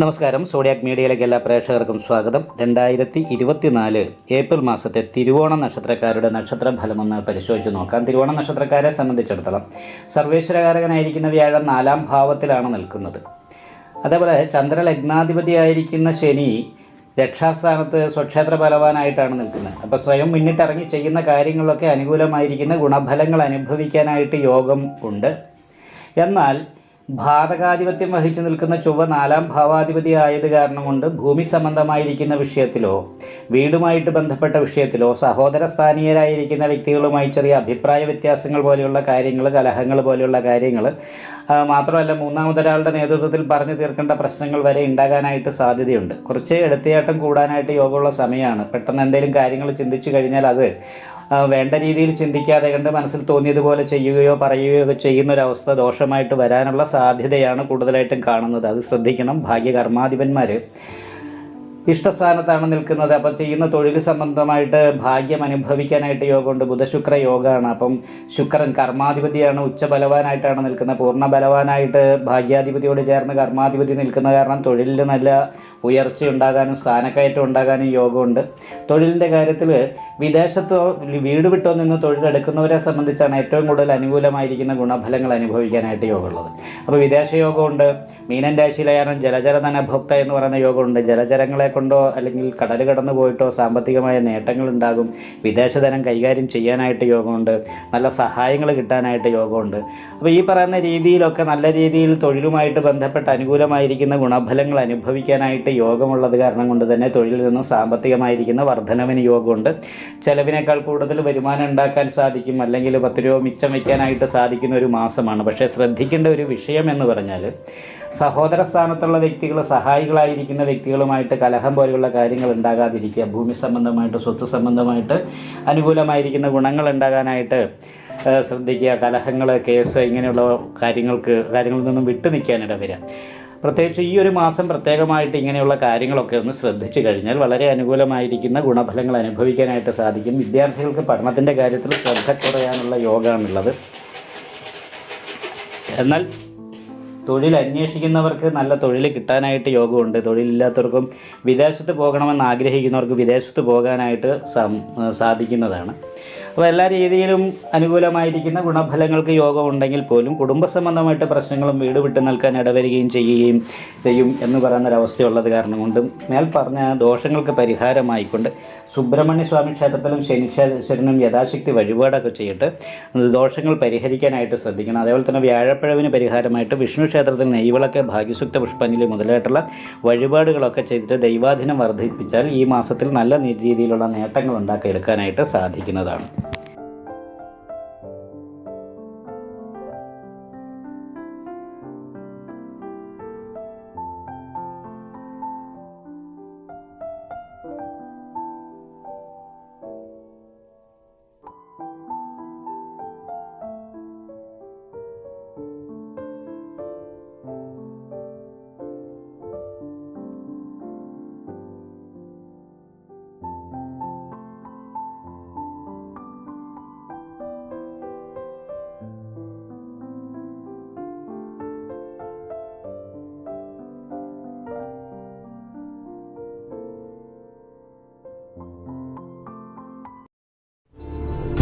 നമസ്കാരം. സോഡിയാക് മീഡിയയിലേക്ക് എല്ലാ പ്രേക്ഷകർക്കും സ്വാഗതം. രണ്ടായിരത്തി ഇരുപത്തിനാല് ഏപ്രിൽ മാസത്തെ തിരുവോണ നക്ഷത്രക്കാരുടെ നക്ഷത്ര ഫലമൊന്ന് പരിശോധിച്ച് നോക്കാം. തിരുവോണ നക്ഷത്രക്കാരെ സംബന്ധിച്ചിടത്തോളം സർവേശ്വരകാരകനായിരിക്കുന്ന വ്യാഴം നാലാം ഭാവത്തിലാണ് നിൽക്കുന്നത്. അതേപോലെ ചന്ദ്രലഗ്നാധിപതിയായിരിക്കുന്ന ശനി രക്ഷാസ്ഥാനത്ത് സ്വക്ഷേത്ര ബലവാനായിട്ടാണ് നിൽക്കുന്നത്. അപ്പോൾ സ്വയം മുന്നിട്ടിറങ്ങി ചെയ്യുന്ന കാര്യങ്ങളൊക്കെ അനുകൂലമായിരിക്കുന്ന ഗുണഫലങ്ങൾ അനുഭവിക്കാനായിട്ട് യോഗം ഉണ്ട്. എന്നാൽ ഭാതകാധിപത്യം വഹിച്ചു നിൽക്കുന്ന ചൊവ്വ നാലാം ഭാവാധിപതി ആയത് കാരണം കൊണ്ട് ഭൂമി സംബന്ധമായിരിക്കുന്ന വിഷയത്തിലോ വീടുമായിട്ട് ബന്ധപ്പെട്ട വിഷയത്തിലോ സഹോദര സ്ഥാനീയരായിരിക്കുന്ന വ്യക്തികളുമായി ചെറിയ അഭിപ്രായ വ്യത്യാസങ്ങൾ പോലെയുള്ള കാര്യങ്ങൾ കലഹങ്ങൾ പോലെയുള്ള കാര്യങ്ങൾ മാത്രമല്ല മൂന്നാമതൊരാളുടെ നേതൃത്വത്തിൽ പറഞ്ഞു തീർക്കേണ്ട പ്രശ്നങ്ങൾ വരെ ഉണ്ടാകാനായിട്ട് സാധ്യതയുണ്ട്. കുറച്ച് എടുത്തയാട്ടം കൂടാനായിട്ട് യോഗമുള്ള സമയമാണ്. പെട്ടെന്ന് എന്തെങ്കിലും കാര്യങ്ങൾ ചിന്തിച്ചു കഴിഞ്ഞാൽ അത് വേണ്ട രീതിയിൽ ചിന്തിക്കാതെ കണ്ട് മനസ്സിൽ തോന്നിയതുപോലെ ചെയ്യുകയോ പറയുകയോ ഒക്കെ ചെയ്യുന്ന ഒരു അവസ്ഥ ദോഷമായിട്ട് വരാനുള്ള സാധ്യതയാണ് കൂടുതലായിട്ടും കാണുന്നത്. അത് ശ്രദ്ധിക്കണം. ഭാഗ്യകർമാധിപന്മാർ ഇഷ്ടസ്ഥാനത്താണ് നിൽക്കുന്നത്. അപ്പോൾ ചെയ്യുന്ന തൊഴിൽ സംബന്ധമായിട്ട് ഭാഗ്യം അനുഭവിക്കാനായിട്ട് യോഗമുണ്ട്. ബുധശുക്ര യോഗമാണ് അപ്പം ശുക്രൻ കർമാധിപതിയാണ്. ഉച്ച ബലവാനായിട്ടാണ് നിൽക്കുന്നത്. പൂർണ ബലവാനായിട്ട് ഭാഗ്യാധിപതിയോട് ചേർന്ന് കർമാധിപതി നിൽക്കുന്ന കാരണം തൊഴിലിൽ നല്ല ഉയർച്ച ഉണ്ടാകാനും സ്ഥാനക്കയറ്റം ഉണ്ടാകാനും യോഗമുണ്ട്. തൊഴിലിന്റെ കാര്യത്തിൽ വിദേശത്തോ വീട് വിട്ടോ നിന്ന് തൊഴിലെടുക്കുന്നവരെ സംബന്ധിച്ചാണ് ഏറ്റവും കൂടുതൽ അനുകൂലമായിരിക്കുന്ന ഗുണഫലങ്ങൾ അനുഭവിക്കാനായിട്ട് യോഗമുള്ളത്. അപ്പോൾ വിദേശ യോഗമുണ്ട്. മീനൻ രാശിയിലായാലും ജലജല ധനഭോക്ത എന്ന് പറയുന്ന യോഗമുണ്ട്. ജലചരങ്ങളെ കൊണ്ടോ അല്ലെങ്കിൽ കടൽ കടന്നു പോയിട്ടോ സാമ്പത്തികമായ നേട്ടങ്ങൾ ഉണ്ടാകും വിദേശധനം കൈകാര്യം ചെയ്യാനായിട്ട് യോഗമുണ്ട്. നല്ല സഹായങ്ങൾ കിട്ടാനായിട്ട് യോഗമുണ്ട്. അപ്പോൾ ഈ പറയുന്ന രീതിയിലൊക്കെ നല്ല രീതിയിൽ തൊഴിലുമായിട്ട് ബന്ധപ്പെട്ട് അനുകൂലമായിരിക്കുന്ന ഗുണഫലങ്ങൾ അനുഭവിക്കാനായിട്ട് യോഗമുള്ളത് കാരണം കൊണ്ട് തന്നെ തൊഴിലിൽ നിന്നും സാമ്പത്തികമായിരിക്കുന്ന വർധനവിന് യോഗമുണ്ട്. ചിലവിനേക്കാൾ കൂടുതൽ വരുമാനം ഉണ്ടാക്കാൻ സാധിക്കും. അല്ലെങ്കിൽ പത്ത് രൂപ മിച്ചം വയ്ക്കാനായിട്ട് സാധിക്കുന്ന ഒരു മാസമാണ്. പക്ഷേ ശ്രദ്ധിക്കേണ്ട ഒരു വിഷയം എന്ന് പറഞ്ഞാൽ സഹോദര സ്ഥാനത്തുള്ള വ്യക്തികൾ സഹായികളായിരിക്കുന്ന വ്യക്തികളുമായിട്ട് കലഹം പോലെയുള്ള കാര്യങ്ങൾ ഉണ്ടാകാതിരിക്കുക ഭൂമി സംബന്ധമായിട്ട് സ്വത്ത് സംബന്ധമായിട്ട് അനുകൂലമായിരിക്കുന്ന ഗുണങ്ങൾ ഉണ്ടാകാനായിട്ട് ശ്രദ്ധിക്കുക. കലഹങ്ങൾ കേസ് ഇങ്ങനെയുള്ള കാര്യങ്ങൾക്ക് കാര്യങ്ങളിൽ നിന്നും വിട്ടു നിൽക്കാനിട വരിക. പ്രത്യേകിച്ച് ഈ ഒരു മാസം പ്രത്യേകമായിട്ട് ഇങ്ങനെയുള്ള കാര്യങ്ങളൊക്കെ ഒന്ന് ശ്രദ്ധിച്ചു കഴിഞ്ഞാൽ വളരെ അനുകൂലമായിരിക്കുന്ന ഗുണഫലങ്ങൾ അനുഭവിക്കാനായിട്ട് സാധിക്കും. വിദ്യാർത്ഥികൾക്ക് പഠനത്തിന്റെ കാര്യത്തിൽ ശ്രദ്ധ കുറയാനുള്ള യോഗമാണുള്ളത്. എന്നാൽ തൊഴിൽ അന്വേഷിക്കുന്നവർക്ക് നല്ല തൊഴിൽ കിട്ടാനായിട്ട് യോഗമുണ്ട്. തൊഴിലില്ലാത്തവർക്കും വിദേശത്ത് പോകണമെന്ന് ആഗ്രഹിക്കുന്നവർക്ക് വിദേശത്ത് പോകാനായിട്ട് സാധിക്കുന്നതാണ്. അപ്പോൾ എല്ലാ രീതിയിലും അനുകൂലമായിരിക്കുന്ന ഗുണഫലങ്ങൾക്ക് യോഗം ഉണ്ടെങ്കിൽ പോലും കുടുംബ സംബന്ധമായിട്ട് പ്രശ്നങ്ങളും വീട് വിട്ട് നിൽക്കാൻ ഇടവരികയും ചെയ്യുകയും ചെയ്യും എന്ന് പറയുന്നൊരവസ്ഥയുള്ളത് കാരണം കൊണ്ടും മേൽ പറഞ്ഞ ദോഷങ്ങൾക്ക് പരിഹാരമായിക്കൊണ്ട് സുബ്രഹ്മണ്യ സ്വാമി ക്ഷേത്രത്തിലും ശനിശ്വരനും യഥാശക്തി വഴിപാടൊക്കെ ചെയ്തിട്ട് ദോഷങ്ങൾ പരിഹരിക്കാനായിട്ട് ശ്രദ്ധിക്കണം. അതേപോലെ തന്നെ വ്യാഴപ്പിഴവിന് പരിഹാരമായിട്ട് വിഷ്ണു ക്ഷേത്രത്തിൽ നെയ്വിളക്ക് ഭാഗ്യസുക്ത പുഷ്പാഞ്ജലി മുതലായിട്ടുള്ള വഴിപാടുകളൊക്കെ ചെയ്തിട്ട് ദൈവാധീനം വർദ്ധിപ്പിച്ചാൽ ഈ മാസത്തിൽ നല്ല രീതിയിലുള്ള നേട്ടങ്ങൾ ഉണ്ടാക്കിയെടുക്കാനായിട്ട് സാധിക്കുന്നതാണ്.